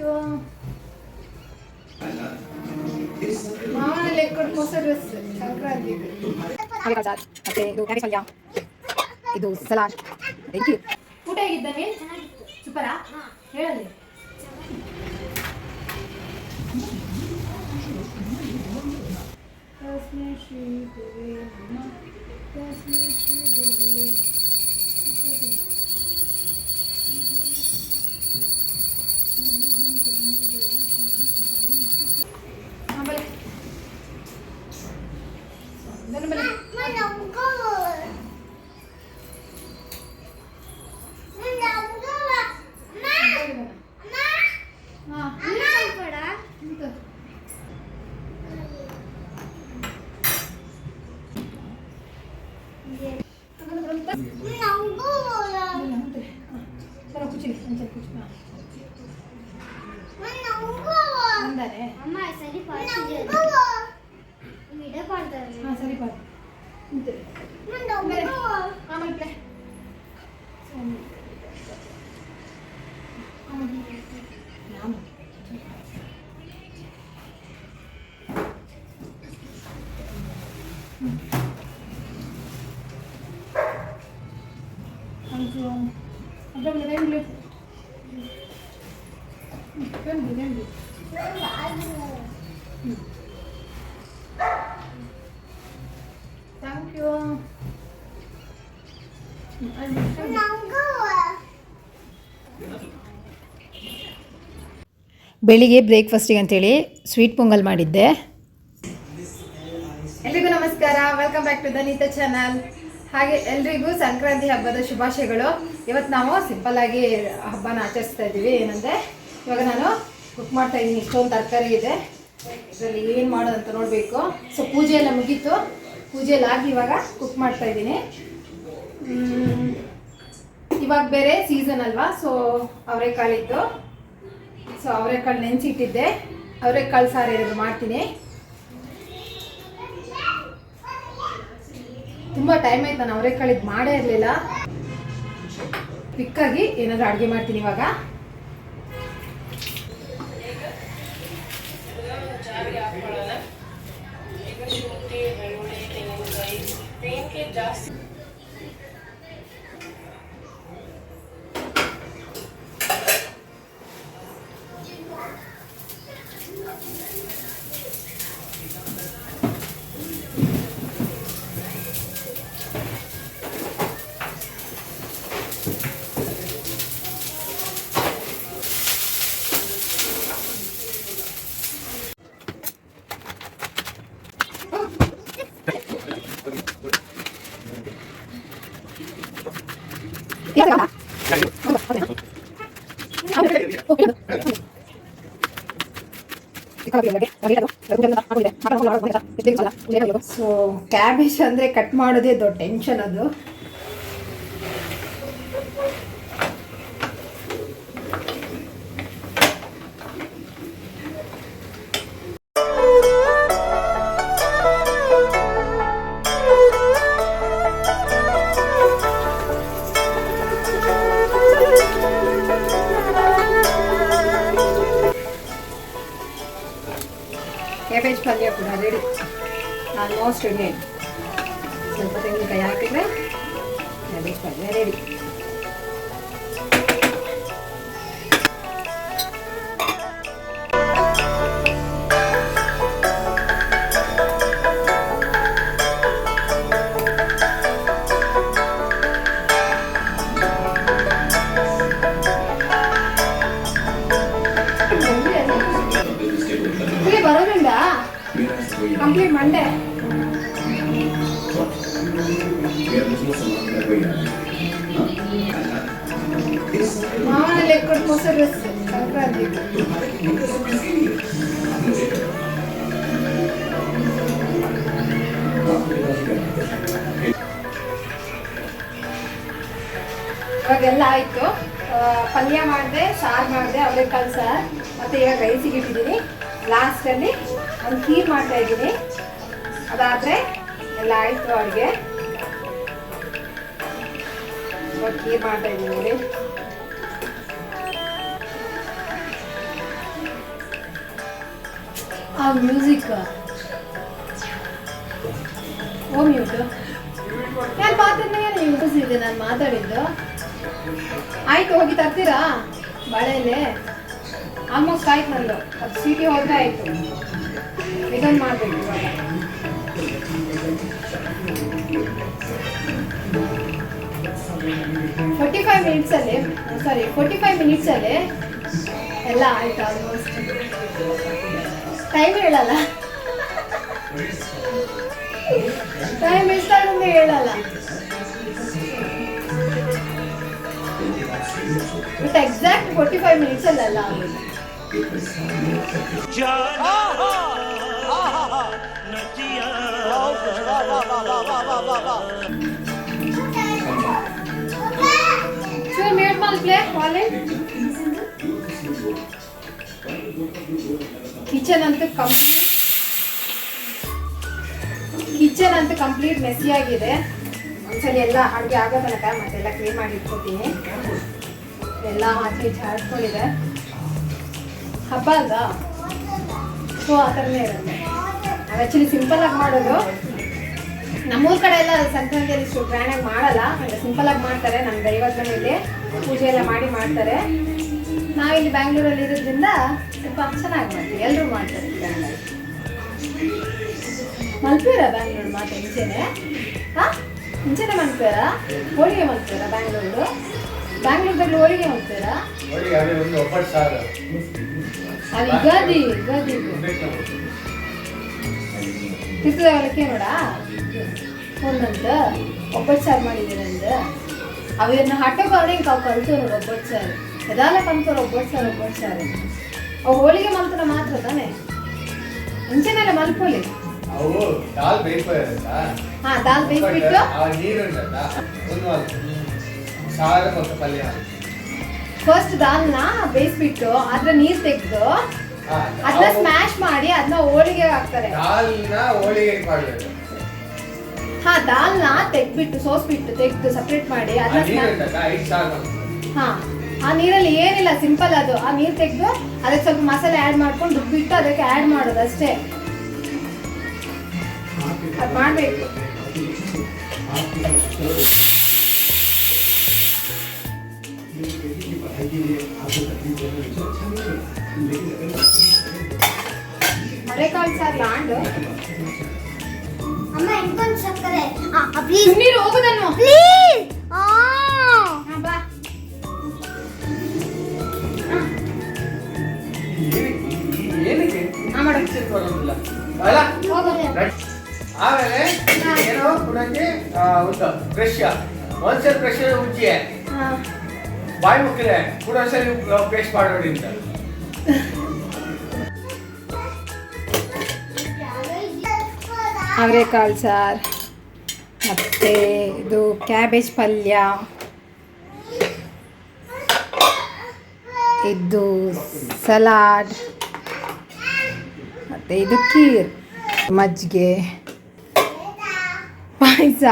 You ಮಾವನಲ್ಲಿ ಕೊಟ್ಟು ಹೊಸ dress ಸಂಕ್ರಾಂತಿಗೆ ಹಾಗೆ ಸಾರ್ ಮತ್ತೆ ಇದು. ಕ್ಯಾಬೇಜ್ ಪಲ್ಯ ಇದು ಸಲಾಡ್. ಥ್ಯಾಂಕ್ ಯು ಊಟ ಹೇಗಿದ್ದಾನೆ ಸೂಪರಾ? ಹೇಳಲಿ. ತಸ್ಮೈ ಶ್ರೀ ಆಮೇಲೆ ನಾನು ಒಂದು ಅದರಲ್ಲಿ ರೆಂಡು ರೆಂಡು ರೆಂಡು ಥ್ಯಾಂಕ್ ಯು ಬೆಳಿಗ್ಗೆ ಬ್ರೇಕ್ಫಾಸ್ಟಿಗೆ ಅಂತೇಳಿ ಸ್ವೀಟ್ ಪೊಂಗಲ್ ಮಾಡಿದ್ದೆ. ಎಲ್ರಿಗೂ ನಮಸ್ಕಾರ. Welcome back to Danita channel ಹಾಗೆ ಎಲ್ರಿಗೂ ಸಂಕ್ರಾಂತಿ ಹಬ್ಬದ ಶುಭಾಶಯಗಳು. ಇವತ್ತು ನಾವು ಸಿಂಪಲ್ ಆಗಿ ಹಬ್ಬನ ಆಚರಿಸ್ತಾ ಇದ್ದೀವಿ. ಏನಂದರೆ, ಇವಾಗ ನಾನು ಕುಕ್ ಮಾಡ್ತಾ ಇದ್ದೀನಿ. ಇಷ್ಟೊಂದು ತರಕಾರಿ ಇದೆ. ಇದರಲ್ಲಿ ಏನು ಮಾಡೋದಂತ ನೋಡಬೇಕು. ಸೊ ಪೂಜೆ ಎಲ್ಲ ಮುಗೀತು. ಪೂಜೆ ಎಲ್ಲ ಆಗಿ ಇವಾಗ ಕುಕ್ ಮಾಡ್ತಾ ಇದ್ದೀನಿ. ಇವಾಗ ಬೇರೆ ಸೀಸನ್ ಅಲ್ವಾ? ಸೊ ಅವರೆಕಾಳಿತ್ತು. ಸೊ ಅವರೆಕಾಳು ನೆನೆಸಿಟ್ಟಿದ್ದೆ. ಅವರೆಕಾಳು ಸಾರು ಏನಾದರೂ ಮಾಡ್ತೀನಿ. ತುಂಬ ಟೈಮ್ ಆಯ್ತು ನಾನು ಅವರೆಕಾಳಿದ್ದು ಮಾಡೇ ಇರಲಿಲ್ಲ. ಕ್ವಿಕ್ಕಾಗಿ ಏನಾದರೂ ಅಡುಗೆ ಮಾಡ್ತೀನಿ ಇವಾಗ. ಸೊ ಕ್ಯಾಬೇಜ್ ಅಂದ್ರೆ ಕಟ್ ಮಾಡೋದೇ ದೊಡ್ಡ ಟೆನ್ಷನ್ ಅದು. ಕ್ಯಾಬೇಜ್ ಪಲ್ಯ ಕೂಡ ರೆಡಿ ಆಲ್ಮೋಸ್ಟ್ ರೆಡಿ ಆಯಿತು. ಸ್ವಲ್ಪ ತೆಂಗಿನಕಾಯಿ ಹಾಕಿದ್ರೆ ವೆಜ್ ಪಲ್ಯ ರೆಡಿ. ಕಂಪ್ಲೀಟ್ ಮಂಡೆ ಮಾವನಲ್ಲಿ ಹೊಸ ಇವಾಗೆಲ್ಲ ಆಯಿತು. ಪಲ್ಯ ಮಾಡಿದೆ, ಸಾರು ಮಾಡಿದೆ ಅವರೆಕಾಳು ಸಾರು ಮತ್ತೆ ಈಗ ರೈಸಿಗೆ ಇಟ್ಟಿದ್ದೀನಿ. ಲಾಸ್ಟಲ್ಲಿ ಒಂದು ಖೀರ್ ಮಾಡ್ತಾ ಇದ್ದೀನಿ. ಅದಾದರೆ ಎಲ್ಲ ಆಯಿತು ಅವ್ರಿಗೆ. ಖೀರ್ ಮಾಡ್ತಾ ಇದ್ದೀನಿ ನೋಡಿ. ಆ ಮ್ಯೂಸಿಕ್ ಓ ಮ್ಯೂಟ್ ನಾನು ಮಾತಾಡ್ನಾಗ ಯೂಸ್ ಇದೆ ನಾನು ಮಾತಾಡಿದ್ದು? ಆಯ್ತು, ಹೋಗಿ ತರ್ತೀರಾ? ಬಾಳೆಲೆ ಆಲ್ಮೋಸ್ಟ್ ಆಯ್ತು ನಂದು ಅದು ಸೀಟಿ ಹೋದ್ರೆ ಆಯ್ತು. ಇದೊಂದು ಮಾಡಬೇಕು. ಫೋರ್ಟಿ ಫೈವ್ ಮಿನಿಟ್ಸಲ್ಲಿ ಸಾರಿ ಫೋರ್ಟಿ ಫೈವ್ ಮಿನಿಟ್ಸಲ್ಲಿ ಎಲ್ಲ ಆಯ್ತು ಆಲ್ಮೋಸ್ಟ್ ಟೈಮ್ ಹೇಳಲ್ಲ. ಟೈಮ್ ಎಷ್ಟಾಗುತ್ತೆ ಹೇಳಲ್ಲ. But exact forty five minutes ಅಲ್ಲ ಕಿಚನ್ ಅಂತ ಕಂಪ್ಲೀಟ್ ಕಿಚನ್ ಅಂತ ಕಂಪ್ಲೀಟ್ ಮೆಸ್ಸಿ ಆಗಿದೆ. ಒಂದ್ಸಲಿ ಎಲ್ಲ ಅಡುಗೆ ಆಗೋ ತನಕ ಮತ್ತೆಲ್ಲ ಕ್ಲೀನ್ ಮಾಡಿ ಇಟ್ಕೊತೀನಿ. ಎಲ್ಲ ಹಾಕಿ ಈಚೆ ಹಾಡ್ಕೊಂಡಿದೆ ಹಬ್ಬ ಅಲ್ವಾ ಸೊ ಆ ಥರನೇ ಇರುತ್ತೆ. ನಾವು ಆ್ಯಕ್ಚುಲಿ ಸಿಂಪಲ್ ಆಗಿ ಮಾಡೋದು. ನಮ್ಮೂರ ಕಡೆ ಎಲ್ಲ ಸಂಕ್ರಾಂತಿಯಲ್ಲಿ ಇಷ್ಟು ಗ್ರ್ಯಾಂಡಾಗಿ ಮಾಡಲ್ಲ. ಅಂದರೆ ಸಿಂಪಲಾಗಿ ಮಾಡ್ತಾರೆ. ನಮ್ಮ ದೈವದ ಮನೆಯಲ್ಲಿ ಪೂಜೆ ಎಲ್ಲ ಮಾಡಿ ಮಾಡ್ತಾರೆ. ನಾವಿಲ್ಲಿ ಬ್ಯಾಂಗ್ಳೂರಲ್ಲಿ ಇರೋದ್ರಿಂದ ಸ್ವಲ್ಪ ಚೆನ್ನಾಗಿ ಮಾಡ್ತೀವಿ. ಎಲ್ಲರೂ ಮಾಡ್ತಾರೆ ಗ್ರ್ಯಾಂಡ್ ಆಗಿ ಮಲ್ಪೇರ ಬ್ಯಾಂಗ್ಳೂರು ಮಾತ್ರ ಮುಂಚೆನೆ? ಹಾಂ ಮುಂಚೆನೆ ಮಲ್ಪೇರ? ಹೋಳಿಗೆ ಮಲ್ಪೇರ ಬ್ಯಾಂಗ್ಳೂರು ಬ್ಯಾಂಗ್ಳೂರ್ದಲ್ಲಿ ಹೋಳಿಗೆ ನೋಡಿ ಅದೇ ಯುಗಾದಿ ಯುಗಾದಿ. ಕಿತ್ತದವಲಕ್ಕೆ ನೋಡ ಒಂದಂತ. ಒಬ್ಬಟ್ಟು ಸಾರು ಮಾಡಿದ್ದೀನಿ ಅಂದ? ಅವನ್ನ ಹಟ್ಟಕ್ಕೆ ಅವ್ರಿಗೆ ಕಲ್ತು ನೋಡು ಒಬ್ಬಟ್ಟು ಸಾರು. ಎದಾಲ ಕಲ್ತವ್ರ ಒಬ್ಬಟ್ಟು ಸಾರು ಒಬ್ಬಟ್ಟು ಸಾರು. ಅವು ಹೋಳಿಗೆ ಮಲ್ತರ ಮಾತ್ರ ತಾನೆ? ಮುಂಚೆನೆಲ್ಲ ಮಲ್ಪೋಲಿ. ಅವು ದಾಲ್ ಬೇಯಿಸ್ಬೋದಿರುತ್ತಾ ಹಾ ದಾಲ್ ಬೇಯಿಸ್ಬಿಟ್ಟು? ಸಾರು ಮತ್ತು ಪಲ್ಯ. ಫಸ್ಟ್ ದಾಲ್ನ ಬೇಯಿಸ್ಬಿಟ್ಟು ಅದ್ರ ನೀರ್ ತೆಗೆದು ಅದನ್ನ ಸ್ಮ್ಯಾಶ್ ಮಾಡಿ ಅದನ್ನ ಹೋಳಿಗೆ ಹಾಕ್ತಾರೆ. ದಾಲ್ನ ಹೋಳಿಗೆ ಮಾಡಬೇಕು. ಹಾ ದಾಲ್ನ ಸೋಸ್ ಸೋಸ್ಬಿಟ್ಟು ತೆಗ್ದು ಸಪ್ರೇಟ್ ಮಾಡಿ ಅದನ್ನ. ಹಾ ಆ ನೀರಲ್ಲಿ ಏನಿಲ್ಲ ಸಿಂಪಲ್ ಅದು. ಆ ನೀರು ತೆಗೆದು ಅದಕ್ಕೆ ಸ್ವಲ್ಪ ಮಸಾಲೆ ಆ್ಯಡ್ ಮಾಡ್ಕೊಂಡು ರುಬ್ಬಿಟ್ಟು ಅದಕ್ಕೆ ಆ್ಯಡ್ ಮಾಡೋದು ಅಷ್ಟೇ. ಅದು ಮಾಡಬೇಕು. ಮಳೆಕಾಳು ಸಾರ್ ಲಾಂಡ್ ಅಮ್ಮ ಸಕ್ಕರೆ ಪ್ಲೀಸ್ ನೀರು ಹೋಗುದನ್ನು ಪ್ಲೀಸ್ ಆ ಹಾ, ಬಾ ಏನಕ್ಕೆ ಮಾಡು. ಬರೋದಿಲ್ಲ ಅಲ್ಲ ಆಮೇಲೆ ಏನೋ ಒಂದು ಬ್ರಷ್ ಒಂದ್ಸಲ ಬ್ರಷ್ ಉಜ್ಜಿ ಬಾಯಿ ಮುಕ್ಕಿದೆ ಕೂಡ ಸರಿ ಪೇಸ್ಟ್ ಮಾಡೋಡಿ ಅಂತ. ಅವರೆಕಾಳು ಸಾರು. ಮತ್ತು ಇದು ಕ್ಯಾಬೇಜ್ ಪಲ್ಯ. ಇದು ಸಲಾಡ್. ಮತ್ತು ಇದು ಖೀರ್. ಮಜ್ಜಿಗೆ. ಪಾಯಸ.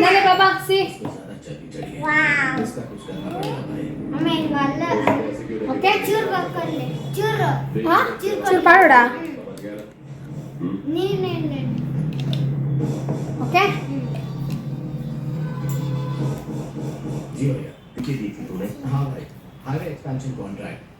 मैंने पापा से वाओ हमें वाला ओके चूर कर ले चूर हां चूर चूर पाड़ोड़ा नहीं नहीं नहीं ओके जी भैया पीछे दी थी तूने हां भाई हाईवे एक्सपेंशन कॉन्ट्रैक्ट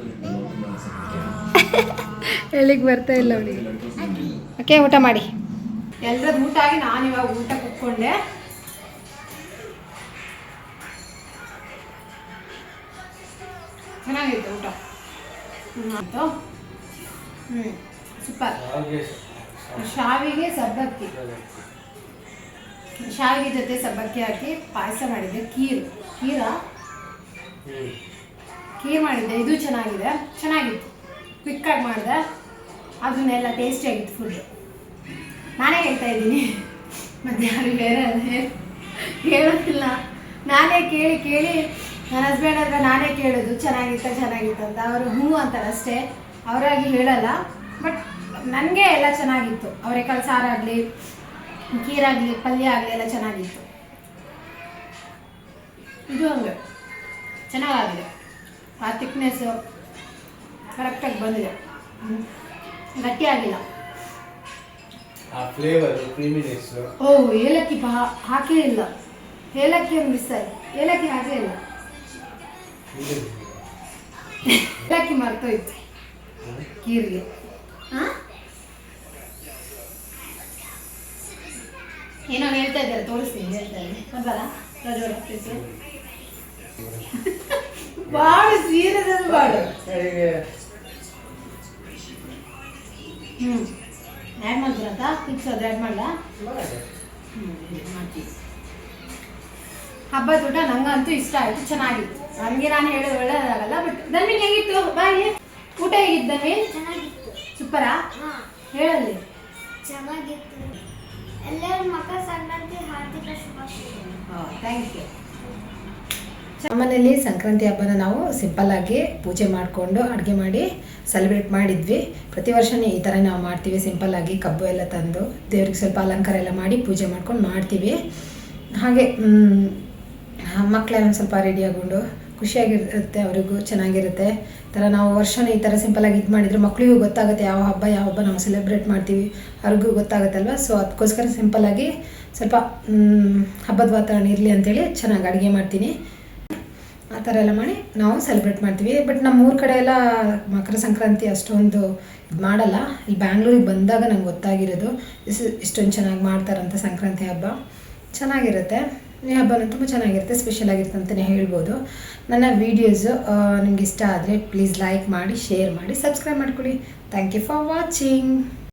ಹೇಳಿಗೆ ಬರ್ತಾ ಇಲ್ಲ ಅವಳಿಗೆ ಓಕೆ ಊಟ ಮಾಡಿ. ಎಲ್ಲರೂ ಊಟ ಆಗಿ ನಾನು ಇವಾಗ ಊಟ ಕುತ್ಕೊಂಡೆ. ಚೆನ್ನಾಗಿತ್ತು ಊಟ. ಹ್ಞೂ ಆಯಿತು. ಹ್ಞೂ ಸೂಪರ್. ಶಾವಿಗೆ ಸಬ್ಬಕ್ಕಿ. ಶಾವಿಗೆ ಜೊತೆ ಸಬ್ಬಕ್ಕಿ ಹಾಕಿ ಪಾಯಸ ಮಾಡಿದ್ದೆ ಕೀರು ಕೀರಾ ಕೀರ್ ಮಾಡಿದ್ದೆ ಇದು ಚೆನ್ನಾಗಿದೆ. ಚೆನ್ನಾಗಿತ್ತು. ಕ್ವಿಕ್ಕಾಗಿ ಮಾಡಿದೆ. ಅದನ್ನೆಲ್ಲ ಟೇಸ್ಟಿಯಾಗಿತ್ತು ಫುಡ್ ನಾನೇ ಹೇಳ್ತಾ ಇದ್ದೀನಿ. ಮತ್ತೆ ಯಾರು ಬೇರೆ ಹೇಳೋದಿಲ್ಲ. ನಾನೇ ಕೇಳಿ ಕೇಳಿ ನನ್ನ ಹಸ್ಬೆಂಡ್ ಹತ್ರ ನಾನೇ ಕೇಳೋದು, ಚೆನ್ನಾಗಿತ್ತ, ಚೆನ್ನಾಗಿತ್ತು ಅಂತ. ಅವರು ಹ್ಞೂ ಅಂತಾರೆ ಅಷ್ಟೇ. ಅವರಾಗಿ ಹೇಳಲ್ಲ. ಬಟ್ ನನಗೆ ಎಲ್ಲ ಚೆನ್ನಾಗಿತ್ತು. ಅವರೆಕಾಳು ಸಾರಾಗಲಿ ಕೀರಾಗಲಿ ಪಲ್ಯ ಆಗಲಿ ಎಲ್ಲ ಚೆನ್ನಾಗಿತ್ತು. ಇದು ಹಂಗೆ. ಚೆನ್ನಾಗಾಗಿದೆ. ಆ ತಿಕ್ನೆಸ್ಸು ಕರೆಕ್ಟಾಗಿ ಬಂದಿದೆ. ಹ್ಮ್. ಗಟ್ಟಿಯಾಗಿಲ್ಲ. ಆ ಫ್ಲೇವರ್ ಕ್ರೀಮಿನೆಸ್ ಓ ಏಲಕ್ಕಿ ಬಾ ಹಾಕೇ ಇಲ್ಲ. ಏಲಕ್ಕಿ ಒಂದು ಮಿಸ್ ಆಯ್ತು? ಏಲಕ್ಕಿ ಹಾಕೇ ಇಲ್ಲ. ಏಲಕ್ಕಿ ಮರ್ತೋಯ್ತು. ಕೀರಿಗೆ. ಹಾಂ ಏನೋ ಹೇಳ್ತಾ ಇದ್ದಾರೆ ತೋರಿಸ್ತೀನಿ ಹೇಳ್ತಾ ಇದ್ದೀನಿ. ಬಂದಲ್ಲ ರಜೋಡ ಪ್ಲೀಸ್ ಭಾಳ ಸೀರಿಯಸ್ ಅದು ಭಾಳ ಹ್ಞೂ ಆ್ಯಡ್ ಮಾಡ್ತೀರಂತ ಫಿಕ್ಸ್ ಅದು ಆ್ಯಡ್ ಮಾಡಲಾ? ಹಬ್ಬದ ಊಟ ನಂಗಂತೂ ಇಷ್ಟ ಆಯ್ತು ಚೆನ್ನಾಗಿತ್ತು. ನನಗೆ ನಾನು ಹೇಳೋದು ಒಳ್ಳೇದಾಗಲ್ಲ ಬಟ್ ಧನ್ವಿನ್ ಹೇಗಿತ್ತು? ಬಾಯಿ. ಊಟ ಹೇಗಿತ್ತು ಧನ್ವಿನ್ ಚೆನ್ನಾಗಿತ್ತು. ಸೂಪರಾ? ಹಾ. ಹೇಳಲ್ಲಿ. ಚೆನ್ನಾಗಿತ್ತು. ಎಲ್ಲರೂ ಮಕ್ಕಳ ಸಂಕ್ರಾಂತಿ ಹಾರ್ದಿಕ ಶುಭಾಶಯಗಳು. ಥ್ಯಾಂಕ್ ಯು ನಮ್ಮನೇಲಿ ಸಂಕ್ರಾಂತಿ ಹಬ್ಬನ ನಾವು ಸಿಂಪಲ್ ಆಗಿ ಪೂಜೆ ಮಾಡಿಕೊಂಡು ಅಡುಗೆ ಮಾಡಿ ಸೆಲೆಬ್ರೇಟ್ ಮಾಡಿದ್ವಿ. ಪ್ರತಿ ವರ್ಷನೇ ಈ ಥರ ನಾವು ಮಾಡ್ತೀವಿ ಸಿಂಪಲ್ ಆಗಿ ಕಬ್ಬು ಎಲ್ಲ ತಂದು ದೇವ್ರಿಗೆ ಸ್ವಲ್ಪ ಅಲಂಕಾರ ಎಲ್ಲ ಮಾಡಿ ಪೂಜೆ ಮಾಡ್ಕೊಂಡು ಮಾಡ್ತೀವಿ. ಹಾಗೆ ಮಕ್ಕಳೆಲ್ಲ ಒಂದು ಸ್ವಲ್ಪ ರೆಡಿ ಆಗೊಂಡು ಖುಷಿಯಾಗಿರುತ್ತೆ, ಅವರಿಗೂ ಚೆನ್ನಾಗಿರುತ್ತೆ. ಥರ ನಾವು ವರ್ಷನೇ ಈ ಥರ ಸಿಂಪಲಾಗಿ ಇದು ಮಾಡಿದರೆ ಮಕ್ಕಳಿಗೂ ಗೊತ್ತಾಗುತ್ತೆ ಯಾವ ಹಬ್ಬ ಯಾವ ಹಬ್ಬ ನಾವು ಸೆಲೆಬ್ರೇಟ್ ಮಾಡ್ತೀವಿ. ಅವ್ರಿಗೂ ಗೊತ್ತಾಗುತ್ತಲ್ವ? ಸೊ ಅದಕ್ಕೋಸ್ಕರ ಸಿಂಪಲ್ಲಾಗಿ ಸ್ವಲ್ಪ ಹಬ್ಬದ ವಾತಾವರಣ ಇರಲಿ ಅಂತೇಳಿ ಚೆನ್ನಾಗಿ ಅಡುಗೆ ಮಾಡ್ತೀನಿ. ಆ ಥರ ಎಲ್ಲ ಮಾಡಿ ನಾವು ಸೆಲೆಬ್ರೇಟ್ ಮಾಡ್ತೀವಿ. ಬಟ್ ನಮ್ಮ ಊರ ಕಡೆ ಎಲ್ಲ ಮಕರ ಸಂಕ್ರಾಂತಿ ಅಷ್ಟೊಂದು ಇದು ಮಾಡಲ್ಲ. ಇಲ್ಲಿ ಬ್ಯಾಂಗ್ಳೂರಿಗೆ ಬಂದಾಗ ನಂಗೆ ಗೊತ್ತಾಗಿರೋದು. ಇಸ್ ಇಷ್ಟೊಂದು ಚೆನ್ನಾಗಿ ಮಾಡ್ತಾರಂತ ಸಂಕ್ರಾಂತಿ ಹಬ್ಬ. ಚೆನ್ನಾಗಿರುತ್ತೆ. ಈ ಹಬ್ಬನೂ ತುಂಬ ಚೆನ್ನಾಗಿರುತ್ತೆ. ಸ್ಪೆಷಲ್ ಆಗಿರುತ್ತೆ ಅಂತಲೇ ಹೇಳ್ಬೋದು. ನನ್ನ ವೀಡಿಯೋಸು ನಿಮ್ಗೆ ಇಷ್ಟ ಆದರೆ ಪ್ಲೀಸ್ ಲೈಕ್ ಮಾಡಿ ಶೇರ್ ಮಾಡಿ ಸಬ್ಸ್ಕ್ರೈಬ್ ಮಾಡ್ಕೊಳ್ಳಿ. Thank you for watching